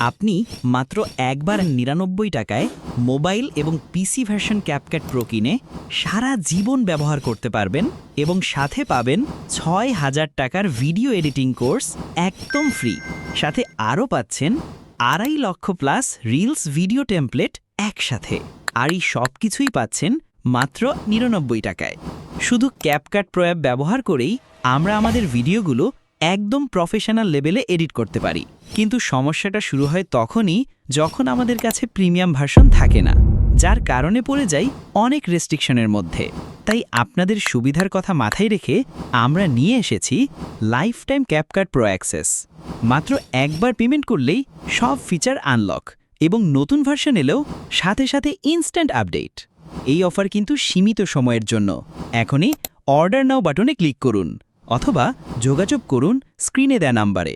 আপনি মাত্র একবার নিরানব্বই টাকায় মোবাইল এবং পিসি ভার্সন ক্যাপকাট প্রো কিনে সারা জীবন ব্যবহার করতে পারবেন এবং সাথে পাবেন ছয় হাজার টাকার ভিডিও এডিটিং কোর্স একদম ফ্রি। সাথে আরও পাচ্ছেন আড়াই লক্ষ প্লাস রিলস ভিডিও টেমপ্লেট একসাথে। আর এই সব কিছুই পাচ্ছেন মাত্র নিরানব্বই টাকায়। শুধু ক্যাপকাট প্রো অ্যাপ ব্যবহার করেই আমরা আমাদের ভিডিওগুলো একদম প্রফেশনাল লেভেলে এডিট করতে পারি। কিন্তু সমস্যাটা শুরু হয় তখনই যখন আমাদের কাছে প্রিমিয়াম ভার্সন থাকে না, যার কারণে পড়ে যাই অনেক রেস্ট্রিকশনের মধ্যে। তাই আপনাদের সুবিধার কথা মাথায় রেখে আমরা নিয়ে এসেছি life time CapCut pro access মাত্র একবার পেমেন্ট করলেই সব ফিচার আনলক এবং নতুন ভার্সন এলেও সাথে সাথে ইনস্ট্যান্ট আপডেট এই অফার কিন্তু সীমিত সময়ের জন্য। এখনই অর্ডার নাও বাটনে ক্লিক করুন। অথবা যোগাযোগ করুন স্ক্রিনে দেয়া নাম্বারে।